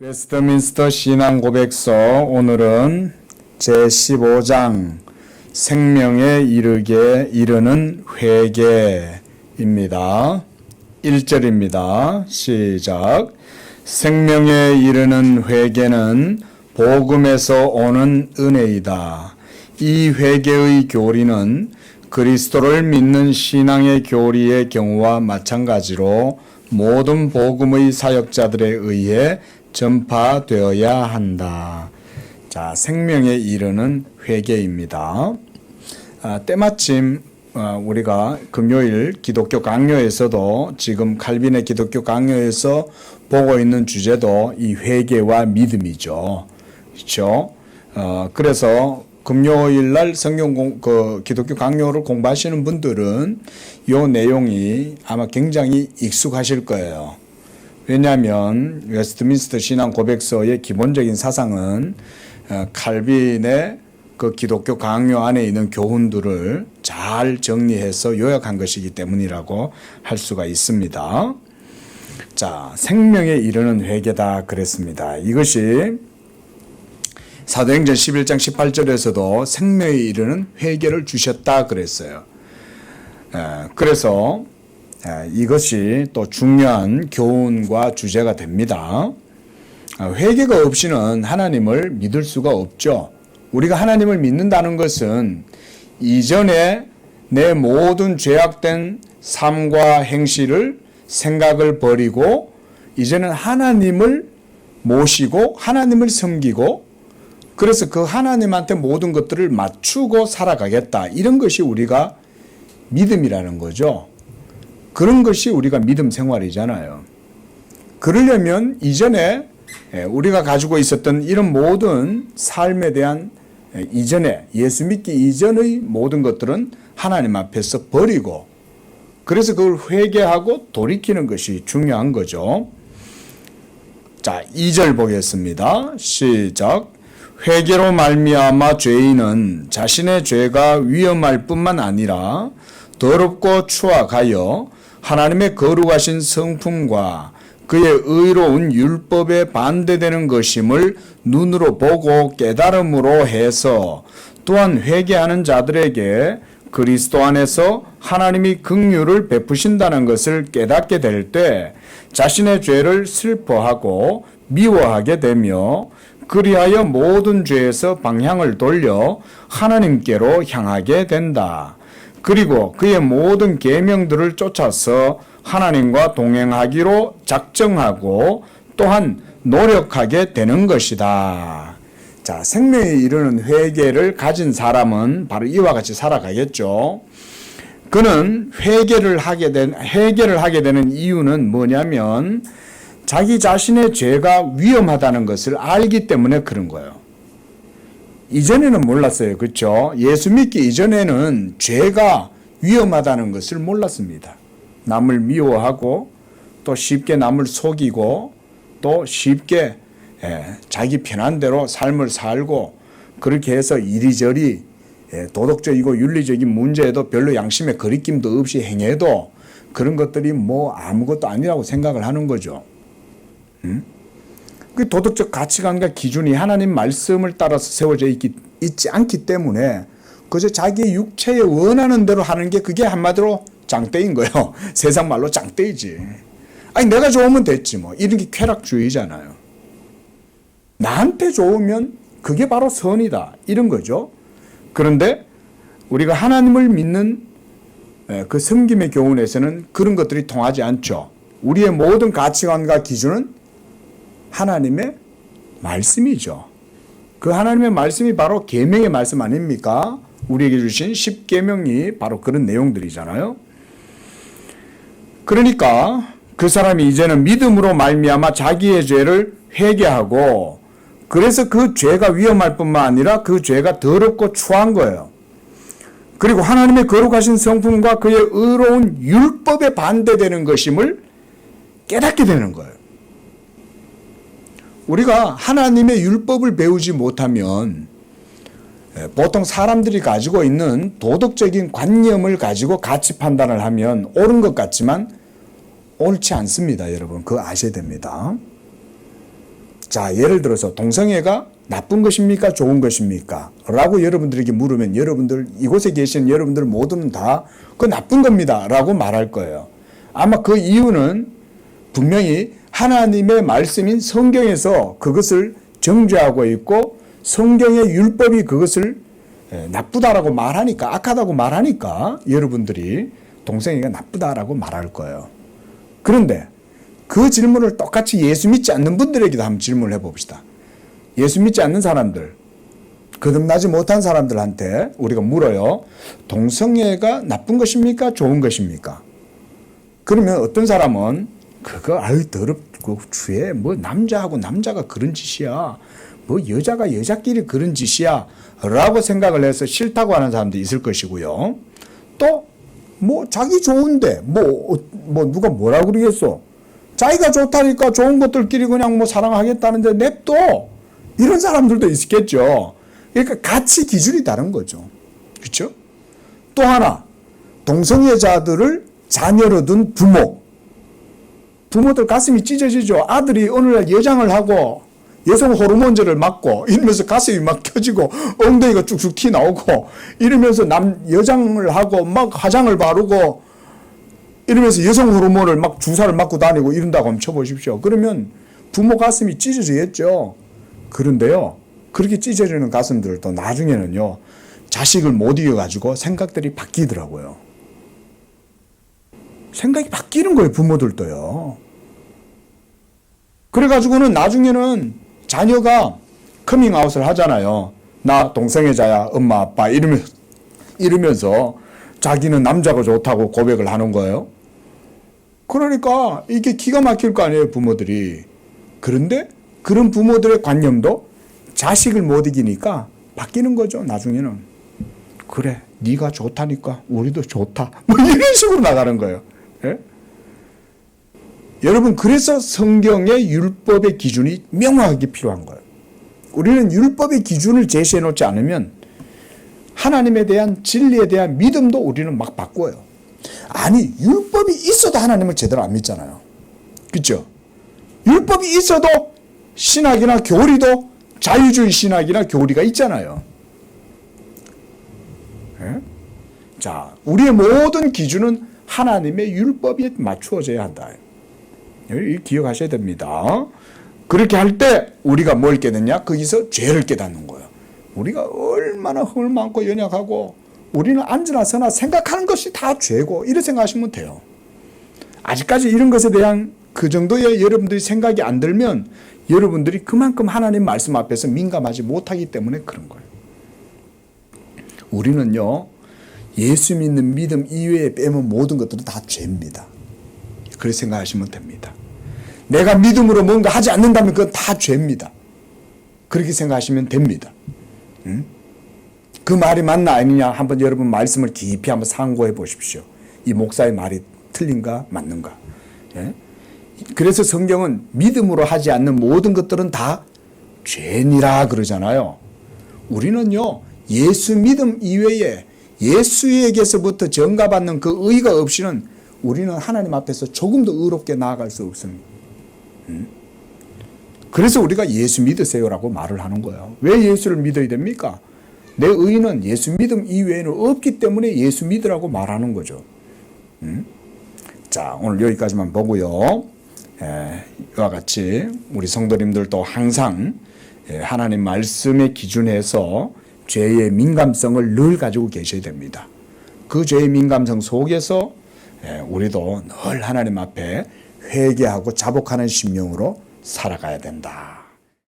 웨스트민스터 신앙 고백서 오늘은 제15장 생명에 이르게 이르는 회개입니다. 1절입니다. 시작. 생명에 이르는 회개는 복음에서 오는 은혜이다. 이 회개의 교리는 그리스도를 믿는 신앙의 교리의 경우와 마찬가지로 모든 복음의 사역자들에 의해 전파되어야 한다. 자, 생명에 이르는 회개입니다. 아, 때마침 아, 우리가 금요일 기독교 강요에서도 지금 칼빈의 기독교 강요에서 보고 있는 주제도 이 회개와 믿음이죠. 그렇죠? 어, 그래서 금요일 날 성경 공, 그 기독교 강요를 공부하시는 분들은 요 내용이 아마 굉장히 익숙하실 거예요. 왜냐하면 웨스트민스터 신앙 고백서의 기본적인 사상은 어, 칼빈의 그 기독교 강요 안에 있는 교훈들을 잘 정리해서 요약한 것이기 때문이라고 할 수가 있습니다. 자, 생명에 이르는 회개다 그랬습니다. 이것이 사도행전 11장 18절에서도 생명에 이르는 회개를 주셨다 그랬어요. 에, 그래서 에, 이것이 또 중요한 교훈과 주제가 됩니다. 아, 회개가 없이는 하나님을 믿을 수가 없죠. 우리가 하나님을 믿는다는 것은 이전에 내 모든 죄악된 삶과 행실을 생각을 버리고 이제는 하나님을 모시고 하나님을 섬기고 그래서 그 하나님한테 모든 것들을 맞추고 살아가겠다. 이런 것이 우리가 믿음이라는 거죠. 그런 것이 우리가 믿음 생활이잖아요. 그러려면 이전에 예, 우리가 가지고 있었던 이런 모든 삶에 대한 예, 이전에 예수 믿기 이전의 모든 것들은 하나님 앞에서 버리고 그래서 그걸 회개하고 돌이키는 것이 중요한 거죠. 자, 2절 보겠습니다. 시작. 회개로 말미암아 죄인은 자신의 죄가 위험할 뿐만 아니라 더럽고 추악하여 하나님의 거룩하신 성품과 그의 의로운 율법에 반대되는 것임을 눈으로 보고 깨달음으로 해서 또한 회개하는 자들에게 그리스도 안에서 하나님이 긍휼을 베푸신다는 것을 깨닫게 될 때 자신의 죄를 슬퍼하고 미워하게 되며 그리하여 모든 죄에서 방향을 돌려 하나님께로 향하게 된다. 그리고 그의 모든 계명들을 쫓아서 하나님과 동행하기로 작정하고 또한 노력하게 되는 것이다. 자, 생명에 이르는 회개를 가진 사람은 바로 이와 같이 살아가겠죠. 그는 회개를 하게 된 회개를 하게 되는 이유는 뭐냐면 자기 자신의 죄가 위험하다는 것을 알기 때문에 그런 거예요. 이전에는 몰랐어요. 그렇죠? 예수 믿기 이전에는 죄가 위험하다는 것을 몰랐습니다. 남을 미워하고 또 쉽게 남을 속이고 또 쉽게 예, 자기 편한 대로 삶을 살고 그렇게 해서 이리저리 예, 도덕적이고 윤리적인 문제에도 별로 양심의 거리낌도 없이 행해도 그런 것들이 뭐 아무것도 아니라고 생각을 하는 거죠. 음? 그 도덕적 가치관과 기준이 하나님 말씀을 따라서 세워져 있기, 있지 않기 때문에 그저 자기 육체에 원하는 대로 하는 게 그게 한마디로 장대인 거예요. 세상 말로 장대이지. 아니 내가 좋으면 됐지 뭐 이런 게 쾌락주의잖아요. 나한테 좋으면 그게 바로 선이다 이런 거죠. 그런데 우리가 하나님을 믿는 예, 그 섬김의 교훈에서는 그런 것들이 통하지 않죠. 우리의 모든 가치관과 기준은 하나님의 말씀이죠. 그 하나님의 말씀이 바로 계명의 말씀 아닙니까? 우리에게 주신 10계명이 바로 그런 내용들이잖아요. 그러니까 그 사람이 이제는 믿음으로 말미암아 자기의 죄를 회개하고 그래서 그 죄가 위험할 뿐만 아니라 그 죄가 더럽고 추한 거예요. 그리고 하나님의 거룩하신 성품과 그의 의로운 율법에 반대되는 것임을 깨닫게 되는 거예요. 우리가 하나님의 율법을 배우지 못하면 예, 보통 사람들이 가지고 있는 도덕적인 관념을 가지고 가치 판단을 하면 옳은 것 같지만 옳지 않습니다, 여러분. 그거 아셔야 됩니다. 자, 예를 들어서 동성애가 나쁜 것입니까? 좋은 것입니까? 라고 여러분들에게 물으면 여러분들, 이곳에 계신 여러분들 모두는 다 그 나쁜 겁니다. 라고 말할 거예요. 아마 그 이유는 분명히 하나님의 말씀인 성경에서 그것을 정죄하고 있고 성경의 율법이 그것을 예, 나쁘다라고 말하니까, 악하다고 말하니까 여러분들이 동성애가 나쁘다라고 말할 거예요. 그런데 그 질문을 똑같이 예수 믿지 않는 분들에게도 한번 질문을 해봅시다. 예수 믿지 않는 사람들, 거듭나지 못한 사람들한테 우리가 물어요. 동성애가 나쁜 것입니까? 좋은 것입니까? 그러면 어떤 사람은 그거 아유 더럽고 주에 뭐 남자하고 남자가 그런 짓이야. 뭐 여자가 여자끼리 그런 짓이야. 라고 생각을 해서 싫다고 하는 사람도 있을 것이고요. 또 뭐 자기 좋은데 뭐뭐 누가 뭐라 그러겠어. 자기가 좋다니까 좋은 것들끼리 그냥 뭐 사랑하겠다는데 냅둬. 이런 사람들도 있겠죠. 그러니까 가치 기준이 다른 거죠. 그렇죠? 또 하나 동성애자들을 자녀로 둔 부모 부모들 가슴이 찢어지죠. 아들이 어느 날 여장을 하고 여성 호르몬제를 맞고 이러면서 가슴이 막 켜지고 엉덩이가 쭉쭉 튀 나오고 이러면서 남 여장을 하고 막 화장을 바르고 이러면서 여성 호르몬을 막 주사를 맞고 다니고 이런다고 한번 쳐보십시오. 그러면 부모 가슴이 찢어지겠죠. 그런데요, 그렇게 찢어지는 가슴들도 나중에는요, 자식을 못 이겨가지고 생각들이 바뀌더라고요. 생각이 바뀌는 거예요, 부모들도요. 그래가지고는 나중에는 자녀가 커밍아웃을 하잖아요. 나 동성애자야, 엄마, 아빠, 이러면서, 이러면서 자기는 남자가 좋다고 고백을 하는 거예요. 그러니까 이게 기가 막힐 거 아니에요, 부모들이. 그런데 그런 부모들의 관념도 자식을 못 이기니까 바뀌는 거죠, 나중에는. 그래, 네가 좋다니까 우리도 좋다. 뭐 이런 식으로 나가는 거예요. 예? 여러분, 그래서 성경의 율법의 기준이 명확하게 필요한 거예요. 우리는 율법의 기준을 제시해 놓지 않으면 하나님에 대한 진리에 대한 믿음도 우리는 막 바꿔요. 아니, 율법이 있어도 하나님을 제대로 안 믿잖아요. 그죠? 율법이 있어도 신학이나 교리도 자유주의 신학이나 교리가 있잖아요. 예? 자, 우리의 모든 기준은 하나님의 율법에 맞추어져야 한다. 이 기억하셔야 됩니다. 그렇게 할 때 우리가 뭘 깨닫냐? 거기서 죄를 깨닫는 거예요. 우리가 얼마나 흙을 많고 연약하고 우리는 앉으나 서나 생각하는 것이 다 죄고 이렇게 생각하시면 돼요. 아직까지 이런 것에 대한 그 정도의 여러분들이 생각이 안 들면 여러분들이 그만큼 하나님 말씀 앞에서 민감하지 못하기 때문에 그런 거예요. 우리는요, 예수 믿는 믿음 이외에 빼면 모든 것들은 다 죄입니다. 그렇게 생각하시면 됩니다. 내가 믿음으로 뭔가 하지 않는다면 그건 다 죄입니다. 그렇게 생각하시면 됩니다. 응? 그 말이 맞나 아니냐 한번 여러분 말씀을 깊이 한번 상고해 보십시오. 이 목사의 말이 틀린가 맞는가. 예? 그래서 성경은 믿음으로 하지 않는 모든 것들은 다 죄니라 그러잖아요. 우리는요, 예수 믿음 이외에 예수에게서부터 전가받는 그 의가 없이는 우리는 하나님 앞에서 조금 더 의롭게 나아갈 수 없습니다. 음? 그래서 우리가 예수 믿으세요라고 말을 하는 거예요. 왜 예수를 믿어야 됩니까? 내 의는 예수 믿음 이외에는 없기 때문에 예수 믿으라고 말하는 거죠. 음? 자, 오늘 여기까지만 보고요. 에, 이와 같이 우리 성도님들도 항상 예, 하나님 말씀의 기준에서 죄의 민감성을 늘 가지고 계셔야 됩니다. 그 죄의 민감성 속에서 예, 우리도 늘 하나님 앞에 회개하고 자복하는 심령으로 살아가야 된다.